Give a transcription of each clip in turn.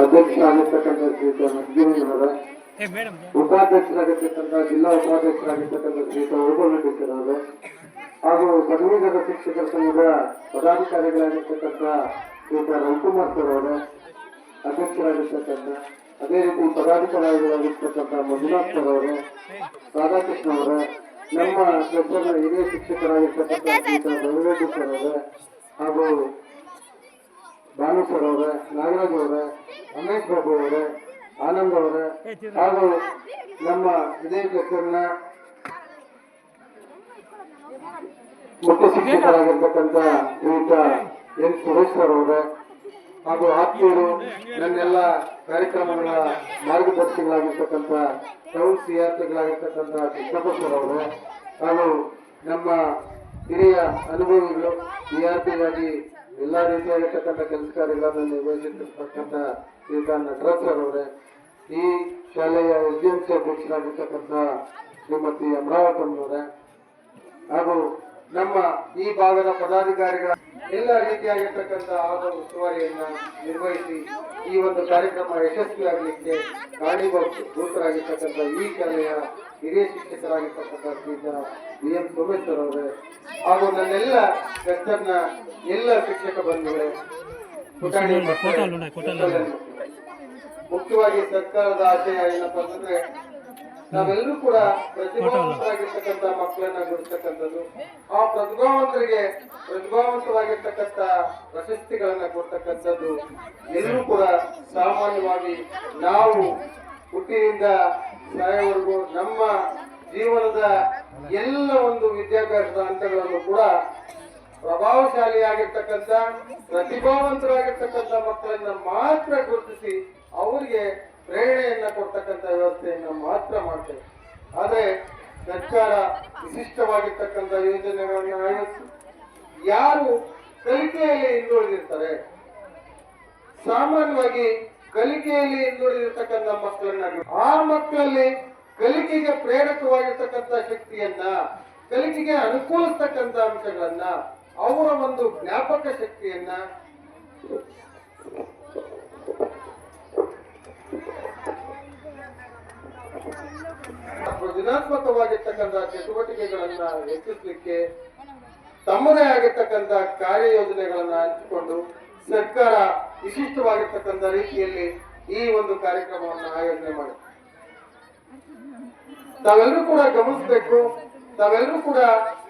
ಅಧ್ಯಕ್ಷರಾಗಿರ್ತಕ್ಕಂಥ ಶ್ರೀಯುತ ಉಪಾಧ್ಯಕ್ಷರಾಗಿರ್ತಕ್ಕಂಥ ಜಿಲ್ಲಾ ಉಪಾಧ್ಯಕ್ಷರಾಗಿರ್ತಕ್ಕಂಥ ಶ್ರೀಯುತ ಉಡುಪರೆಡ್ಡಿ ಹಾಗೂ ಪದವೀಧರ ಶಿಕ್ಷಕರ ಸಂಘದ ಪದಾಧಿಕಾರಿಗಳಾಗಿರ್ತಕ್ಕಂಥ ಶ್ರೀಯುತ ರವಿಕುಮಾರ್ ಸರ್ ಅವರು ಅಧ್ಯಕ್ಷರಾಗಿರ್ತಕ್ಕಂಥ ಅದೇ ರೀತಿ ಪದಾಧಿಕಾರಿಗಳಾಗಿರ್ತಕ್ಕಂಥ ಮಂಜುನಾಥ್ ಸರ್ ಅವರು ರಾಧಾಕೃಷ್ಣ ಅವರ ನಮ್ಮ ಕ್ಲಸ್ಟರ್ನ ಹಿರಿಯ ಶಿಕ್ಷಕರಾಗಿರ್ತಕ್ಕಂಥ ಶ್ರೀಯುತ ರವಿರೆಡ್ಡಿ ಸರ್ ಅವರು ಹಾಗೂ ಸರ್ ಅವರ, ನಾಗರಾಜ್ ಅವರ, ರಮೇಶ್ ಬಾಬು ಅವರ, ಆನಂದ್ ಅವರ, ಹಾಗೂ ನಮ್ಮ ಇದೇ ಕ್ಲಸ್ಟರ್ನ ಮುಖ್ಯ ಶಿಕ್ಷಕರಾಗಿರ್ತಕ್ಕಂಥ ಶ್ರೀಯುತ ಎನ್ ಸುರೇಶ್ವರ್ ಅವರ, ಹಾಗೂ ಆತ್ಮೀಯರು ನನ್ನೆಲ್ಲ ಕಾರ್ಯಕ್ರಮಗಳ ಮಾರ್ಗದರ್ಶಿಗಳಾಗಿರ್ತಕ್ಕಂಥ ಟೌನ್ ಸಿಆರ್ಪಿಗಳಾಗಿರ್ತಕ್ಕಂಥ ಕೃಷ್ಣಪ್ಪ ಸರ್ ಅವರು, ಹಾಗೂ ನಮ್ಮ ಹಿರಿಯ ಅನುಭವಿಗಳು ಸಿಆರ್ಪಿಗಾಗಿ ಎಲ್ಲ ರೀತಿಯಾಗಿರ್ತಕ್ಕಂಥ ಕೆಲಸ ಕಾರ್ಯಗಳನ್ನು ನಿರ್ವಹಿಸಿರ್ತಕ್ಕಂಥ ಶ್ರೀಯುತ ನಟರಾಜ್ ಸರ್ ಅವರೇ ಈ ಶಾಲೆಯ ಎಸ್ ಡಿ ಎಂ ಸಿ ಅಧ್ಯಕ್ಷರಾಗಿರ್ತಕ್ಕಂಥ ಶ್ರೀಮತಿ ಅಮರಾವತಮ್ಮನವರೇ ಹಾಗೂ ನಮ್ಮ ಈ ಭಾಗದ ಪದಾಧಿಕಾರಿಗಳ ಎಲ್ಲ ರೀತಿಯಾಗಿರ್ತಕ್ಕಂಥ ಆದ ಉಸ್ತುವಾರಿಯನ್ನ ನಿರ್ವಹಿಸಿ ಈ ಒಂದು ಕಾರ್ಯಕ್ರಮ ಯಶಸ್ವಿಯಾಗಲಿಕ್ಕೆ ಕಾರಣೀಭೂತರಾಗಿರ್ತಕ್ಕಂಥ ಈ ಶಾಲೆಯ ಹಿರಿಯ ಶಿಕ್ಷಕರಾಗಿರ್ತಕ್ಕಂಥ ಶ್ರೀಧರ ವಿ ಎಂ ಸೋಮೇಶ್ವರ್ ಅವರೇ ಹಾಗೂ ನನ್ನೆಲ್ಲ ಕಚ್ಚರ್ನ ಎಲ್ಲ ಶಿಕ್ಷಕ ಬಂಧುಗಳೇ. ಮುಖ್ಯವಾಗಿ ಸರ್ಕಾರದ ಆಶಯ ಏನಪ್ಪ ಅಂತಂದ್ರೆ ನಾವೆಲ್ಲರೂ ಕೂಡ ಪ್ರತಿಭಾವಂತರಾಗಿರ್ತಕ್ಕಂಥ ಮಕ್ಕಳನ್ನ ಗುರ್ತಕ್ಕಂಥದ್ದು ಆ ಪ್ರತಿಭಾವಂತರಿಗೆ ಪ್ರತಿಭಾವಂತವಾಗಿರ್ತಕ್ಕಂಥ ಪ್ರಶಸ್ತಿಗಳನ್ನ ಕೊಡ್ತಕ್ಕಂಥದ್ದು ಎಲ್ಲರೂ ಕೂಡ ಸಾಮಾನ್ಯವಾಗಿ ನಾವು ಹುಟ್ಟಿನಿಂದ ಸಾಯೋವರೆಗೂ ನಮ್ಮ ಜೀವನದ ಎಲ್ಲ ಒಂದು ವಿದ್ಯಾಭ್ಯಾಸದ ಹಂತಗಳನ್ನು ಕೂಡ ಪ್ರಭಾವಶಾಲಿಯಾಗಿರ್ತಕ್ಕಂಥ ಪ್ರತಿಭಾವಂತರಾಗಿರ್ತಕ್ಕಂಥ ಮಕ್ಕಳನ್ನ ಮಾತ್ರ ಗುರುತಿಸಿ ಅವರಿಗೆ ಪ್ರೇರಣೆಯನ್ನ ಕೊಡ್ತಕ್ಕಂಥ ವ್ಯವಸ್ಥೆಯನ್ನು ಮಾತ್ರ ಮಾಡ್ತೇವೆ. ಆದರೆ ಸರ್ಕಾರ ವಿಶಿಷ್ಟವಾಗಿರ್ತಕ್ಕಂಥ ಯೋಜನೆಗಳನ್ನು ಆಯೋಜಿಸಿ, ಯಾರು ಕಲಿಕೆಯಲ್ಲಿ ಹಿಂದುಳಿದಿರ್ತಾರೆ, ಸಾಮಾನ್ಯವಾಗಿ ಕಲಿಕೆಯಲ್ಲಿ ಹಿಂದುಳಿದಿರ್ತಕ್ಕಂಥ ಮಕ್ಕಳನ್ನ ಆ ಮಕ್ಕಳಲ್ಲಿ ಕಲಿಕೆಗೆ ಪ್ರೇರಕವಾಗಿರ್ತಕ್ಕಂಥ ಶಕ್ತಿಯನ್ನ, ಕಲಿಕೆಗೆ ಅನುಕೂಲಿಸ್ತಕ್ಕಂಥ ಅಂಶಗಳನ್ನ, ಅವರ ಒಂದು ಜ್ಞಾಪಕ ಶಕ್ತಿಯನ್ನ ಸೃಜನಾತ್ಮಕವಾಗಿರ್ತಕ್ಕಂಥ ಚಟುವಟಿಕೆಗಳನ್ನ ಹೆಚ್ಚಿಸಲಿಕ್ಕೆ ತಮ್ಮದೇ ಆಗಿರ್ತಕ್ಕಂಥ ಕಾರ್ಯಯೋಜನೆಗಳನ್ನ ಹಂಚಿಕೊಂಡು ಸರ್ಕಾರ ವಿಶಿಷ್ಟವಾಗಿರ್ತಕ್ಕಂಥ ರೀತಿಯಲ್ಲಿ ಈ ಒಂದು ಕಾರ್ಯಕ್ರಮವನ್ನು ಆಯೋಜನೆ ಮಾಡಿ. ತಾವೆಲ್ಲರೂ ಕೂಡ ಗಮನಿಸಬೇಕು. ತಾವೆಲ್ಲರೂ ಕೂಡ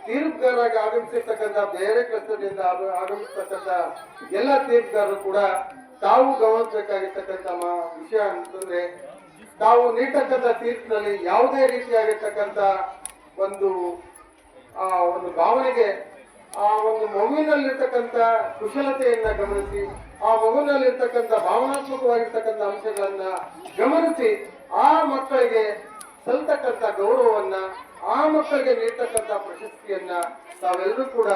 ತೀರ್ಪುಗಾರರಾಗಿ ಆಗಮಿಸಿರ್ತಕ್ಕಂಥ ಬೇರೆ ಕೆಲಸದಿಂದ ಆಗ- ಆಗಮಿಸ್ತಕ್ಕಂಥ ಎಲ್ಲ ತೀರ್ಪುಗಾರರು ಕೂಡ ತಾವು ಗಮನಿಸಬೇಕಾಗಿರ್ತಕ್ಕಂಥ ವಿಷಯ ಅಂತಂದ್ರೆ ತಾವು ನೀಡ್ತಕ್ಕಂಥ ತೀರ್ಪಿನಲ್ಲಿ ಯಾವುದೇ ರೀತಿಯಾಗಿರ್ತಕ್ಕಂಥ ಒಂದು, ಆ, ಒಂದು ಭಾವನೆಗೆ, ಆ, ಒಂದು ಮಗುವಿನಲ್ಲಿರ್ತಕ್ಕಂಥ ಕುಶಲತೆಯನ್ನ ಗಮನಿಸಿ, ಆ ಮಗುವಿನಲ್ಲಿರ್ತಕ್ಕಂಥ ಭಾವನಾತ್ಮಕವಾಗಿರ್ತಕ್ಕಂಥ ಅಂಶಗಳನ್ನ ಗಮನಿಸಿ, ಆ ಮಕ್ಕಳಿಗೆ ಸಲ್ತಕ್ಕಂಥ ಗೌರವವನ್ನ, ಆ ಮಕ್ಕಳಿಗೆ ನೀಡ್ತಕ್ಕಂಥ ಪ್ರಶಸ್ತಿಯನ್ನ ತಾವೆಲ್ಲರೂ ಕೂಡ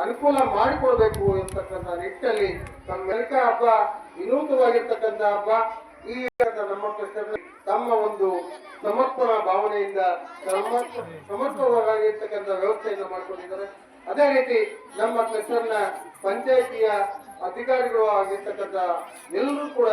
ಅನುಕೂಲ ಮಾಡಿಕೊಡ್ಬೇಕು ಎಂತಕ್ಕಂಥ ನಿಟ್ಟಿನಲ್ಲಿ ನಮ್ಮ ಮೆಲ್ಕ ಹಬ್ಬ ವಿನೂತವಾಗಿರ್ತಕ್ಕಂಥ ಹಬ್ಬ. ಈ ನಮ್ಮ ತಮ್ಮ ಒಂದು ಸಮರ್ಪಣಾ ಭಾವನೆಯಿಂದ ಸಮರ್ಪ, ಸಮರ್ಪಕವಾಗಿರ್ತಕ್ಕಂಥ ವ್ಯವಸ್ಥೆಯನ್ನು ಮಾಡಿಕೊಂಡಿದ್ದಾರೆ. ಅದೇ ರೀತಿ ನಮ್ಮ ಕ್ಲಸ್ಟರ್ನ ಪಂಚಾಯಿತಿಯ ಅಧಿಕಾರಿಗಳು ಆಗಿರ್ತಕ್ಕಂಥ ಎಲ್ಲರೂ ಕೂಡ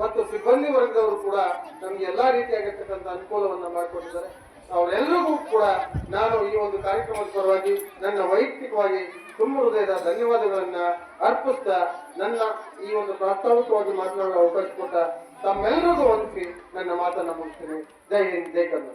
ಮತ್ತು ಸಿಬ್ಬಂದಿ ವರ್ಗದವರು ಕೂಡ ನಮ್ಗೆ ಎಲ್ಲಾ ರೀತಿಯಾಗಿರ್ತಕ್ಕಂಥ ಅನುಕೂಲವನ್ನು ಮಾಡಿಕೊಟ್ಟಿದ್ದಾರೆ ಅವರೆಲ್ಲರಿಗೂ ಕೂಡ ನಾನು ಈ ಒಂದು ಕಾರ್ಯಕ್ರಮದ ಪರವಾಗಿ ನನ್ನ ವೈಯಕ್ತಿಕವಾಗಿ ತುಂಬ ಹೃದಯದ ಧನ್ಯವಾದಗಳನ್ನ ಅರ್ಪಿಸ್ತಾ ನನ್ನ ಈ ಒಂದು ಪ್ರಾಸ್ತಾವಿಕವಾಗಿ ಮಾತನಾಡಲು ಅವಕಾಶ ಕೊಟ್ಟ ತಮ್ಮೆಲ್ಲರಿಗೂ ಹೊಂದಿಸಿ ನನ್ನ ಮಾತನ್ನ ಮುಗಿಸ್ತೇನೆ. ಜೈ ಹಿಂದ್, ಜೈ ಕನ್ನಡ.